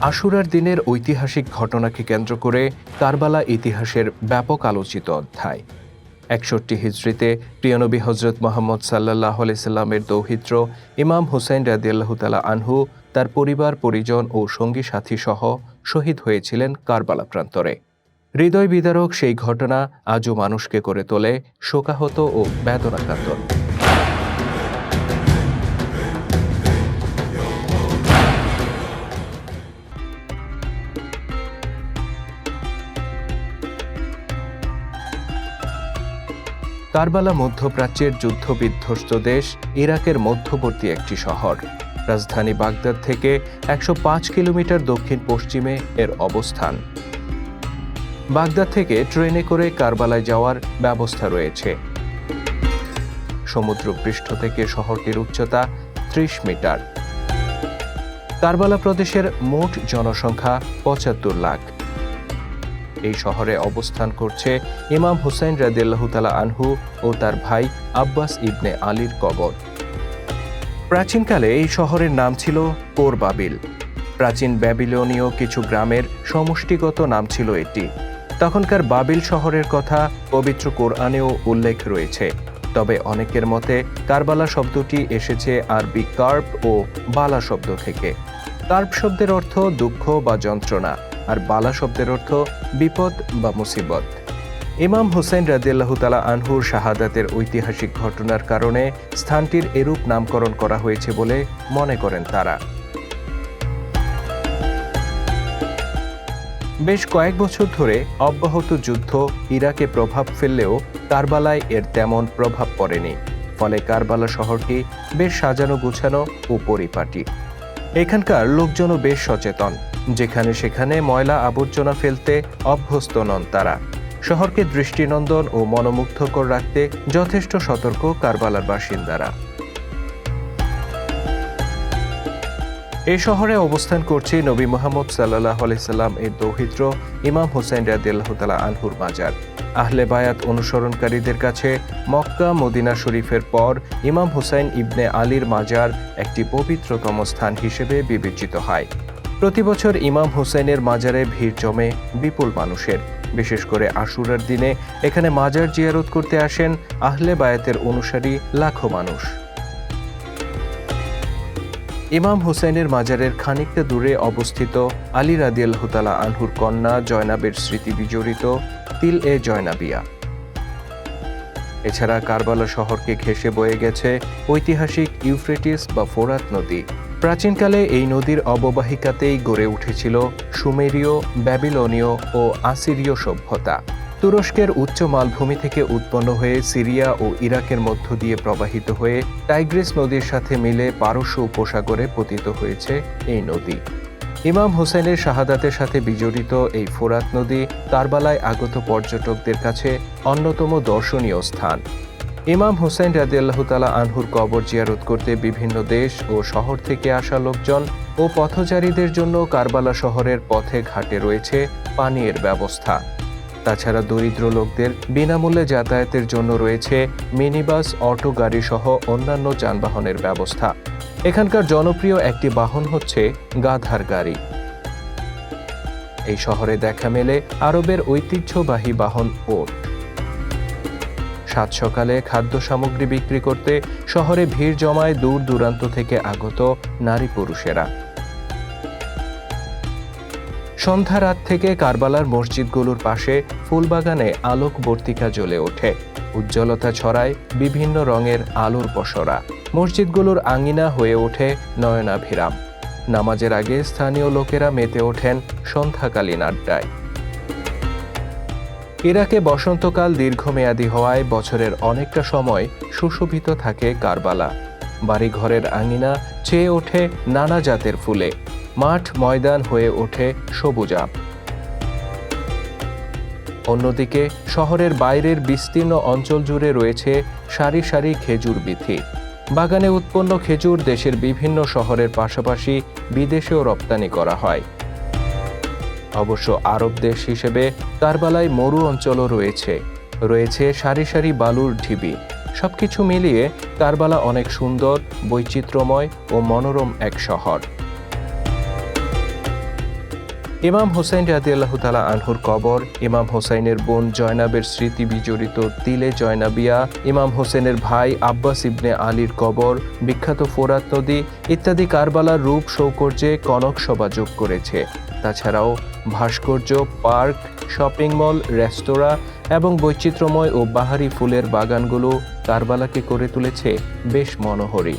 আশুরার দিনের ঐতিহাসিক ঘটনাকে কেন্দ্র করে কারবালা ইতিহাসের ব্যাপক আলোচিত অধ্যায়। একষট্টি হিজড়িতে প্রিয়নবী হজরত মোহাম্মদ সাল্লাহ সাল্লামের দৌহিত্র, ইমাম হুসাইন রাদিয়াল্লাহ তালা আনহু, তার পরিবার, পরিজন ও সঙ্গী সাথী সহ শহীদ হয়েছিলেন কারবালা প্রান্তরে। হৃদয় বিদারক সেই ঘটনা আজও মানুষকে করে তোলে শোকাহত ও বেদনাকাতর। কারবালা মধ্যপ্রাচ্যের যুদ্ধ বিধ্বস্ত দেশ ইরাকের মধ্যবর্তী একটি শহর। রাজধানী বাগদাদ থেকে একশো পাঁচ কিলোমিটার দক্ষিণ পশ্চিমে এর অবস্থান। বাগদাদ থেকে ট্রেনে করে কারবালায় যাওয়ার ব্যবস্থা রয়েছে। সমুদ্র পৃষ্ঠ থেকে শহরটির উচ্চতা ত্রিশ মিটার। কারবালা প্রদেশের মোট জনসংখ্যা পঁচাত্তর লাখ। এই শহরে অবস্থান করছে ইমাম হুসাইন রাদিয়াল্লাহু তালা আনহু ও তার ভাই আব্বাস ইবনে আলীর কবর। প্রাচীনকালে এই শহরের নাম ছিল কোরবাবিল। প্রাচীন ব্যাবিলনীয় কিছু গ্রামের সমষ্টিগত নাম ছিল এটি। তখনকার বাবিল শহরের কথা পবিত্র কোরআনেও উল্লেখ রয়েছে। তবে অনেকের মতে কারবালা শব্দটি এসেছে আরবি কার্প ও বালা শব্দ থেকে। কার্প শব্দের অর্থ দুঃখ বা যন্ত্রণা, আর বালা শব্দের অর্থ বিপদ বা মুসিবত। ইমাম হোসেন রাজিয়াল্লাহ তালা আনহুর শাহাদাতের ঐতিহাসিক ঘটনার কারণে স্থানটির এরূপ নামকরণ করা হয়েছে বলে মনে করেন তারা। বেশ কয়েক বছর ধরে অব্যাহত যুদ্ধ ইরাকে প্রভাব ফেললেও কারবালায় এর তেমন প্রভাব পড়েনি। ফলে কারবালা শহরটি বেশ সাজানো গুছানো ও পরিপাটি। এখানকার লোকজনও বেশ সচেতন। যেখানে সেখানে ময়লা আবর্জনা ফেলতে অভ্যস্ত নন তারা। শহরকে দৃষ্টিনন্দন ও মনোমুগ্ধকর রাখতে যথেষ্ট সতর্ক কারবালার বাসিন্দারা। এই শহরে অবস্থান করছে নবী মোহাম্মদ সাল্লাহ আলাইসাল্লাম এর দৌহিত্র ইমাম হোসেন রাদিয়াল্লাহতালা আনহুর মাজার আহলে বায়াত অনুসরণকারীদের কাছে মক্কা, মদিনা শরীফের পর ইমাম হুসাইন ইবনে আলীর মাজার একটি পবিত্রতম স্থান হিসেবে বিবেচিত হয়। প্রতি বছর ইমাম হুসাইনের মাজারে ভিড় জমে বিপুল মানুষের। বিশেষ করে আশুরার দিনে এখানে মাজার জিয়ারত করতে আসেন আহলে বায়াতের অনুসারী লাখো মানুষ। ইমাম হুসাইনের মাজারের খানিকটা দূরে অবস্থিত আলী রাদিয়াল্লাহ হুতালা আনহুর কন্যা জয়নাবের স্মৃতি বিজড়িত তিল এ জয়নাবিয়া। এছাড়া কারবালা শহরকে ঘেঁষে বয়ে গেছে ঐতিহাসিক ইউফ্রেটিস বা ফোরাত নদী। প্রাচীনকালে এই নদীর অববাহিকাতেই গড়ে উঠেছিল সুমেরীয়, ব্যাবিলনীয় ও আসিরীয় সভ্যতা। তুরস্কের উচ্চ মালভূমি থেকে উৎপন্ন হয়ে সিরিয়া ও ইরাকের মধ্য দিয়ে প্রবাহিত হয়ে টাইগ্রিস নদীর সাথে মিলে পারস্য উপসাগরে পতিত হয়েছে এই নদী। ইমাম হোসেনের শাহাদাতের সাথে বিজড়িত এই ফোরাত নদী কারবালায় আগত পর্যটকদের কাছে অন্যতম দর্শনীয় স্থান। ইমাম হোসেন রাদিয়াল্লাহ তালা আনহুর কবর জিয়ারত করতে বিভিন্ন দেশ ও শহর থেকে আসা লোকজন ও পথচারীদের জন্য কারবালা শহরের পথে ঘাটে রয়েছে পানীয়ের ব্যবস্থা। তাছাড়া দরিদ্র লোকদের বিনামূল্যে যাতায়াতের জন্য রয়েছে মিনিবাস, অটো, গাড়ি সহ অন্যান্য যানবাহনের ব্যবস্থা। এখানকার জনপ্রিয় একটি বাহন হচ্ছে গাধার গাড়ি। এই শহরে দেখা মেলে আরবের ঐতিহ্যবাহী বাহন ওট। সাত সকালে খাদ্য সামগ্রী বিক্রি করতে শহরে ভিড় জমায় দূর দূরান্ত থেকে আগত নারী পুরুষেরা। সন্ধ্যা রাত থেকে কারবালার মসজিদগুলোর পাশে ফুলবাগানে আলোক বর্তিকা জ্বলে ওঠে। উজ্জ্বলতা ছড়ায় বিভিন্ন রঙের আলোর পসরা। মসজিদগুলোর আঙিনা হয়ে ওঠে নয়নাভিরাম। নামাজের আগে স্থানীয় লোকেরা মেতে ওঠেন সন্ধ্যাকালীন আড্ডায়। ইরাকে বসন্তকাল দীর্ঘমেয়াদী হওয়ায় বছরের অনেকটা সময় সুশোভিত থাকে কারবালা। বাড়িঘরের আঙিনা চেয়ে ওঠে নানা জাতের ফুলে। মাঠ ময়দান হয়ে ওঠে সবুজাব অন্যদিকে শহরের বাইরের বিস্তীর্ণ অঞ্চল জুড়ে রয়েছে সারি সারি খেজুর বিথি। বাগানে উৎপন্ন খেজুর দেশের বিভিন্ন শহরের পাশাপাশি বিদেশেও রপ্তানি করা হয়। অবশ্য আরব দেশ হিসেবে কারবালায় মরু অঞ্চলও রয়েছে। রয়েছে সারি সারি বালুর ঢিবি। সবকিছু মিলিয়ে কারবালা অনেক সুন্দর, বৈচিত্র্যময় ও মনোরম এক শহর। ইমাম হোসেন রাদিয়াল্লাহু তালা আনহুর কবর, ইমাম হোসাইনের বোন জয়নাবের স্মৃতি বিজড়িত তিলে জয়নাবিয়া, ইমাম হোসেনের ভাই আব্বাস ইবনে আলীর কবর, বিখ্যাত ফোরাত নদী ইত্যাদি কারবালার রূপ সৌকর্যে কনক শোভা যোগ করেছে। তাছাড়াও ভাস্কর্য, পার্ক, শপিং মল, রেস্তোরাঁ এবং বৈচিত্র্যময় ও বাহারি ফুলের বাগানগুলো কারবালাকে করে তুলেছে বেশ মনোহরী।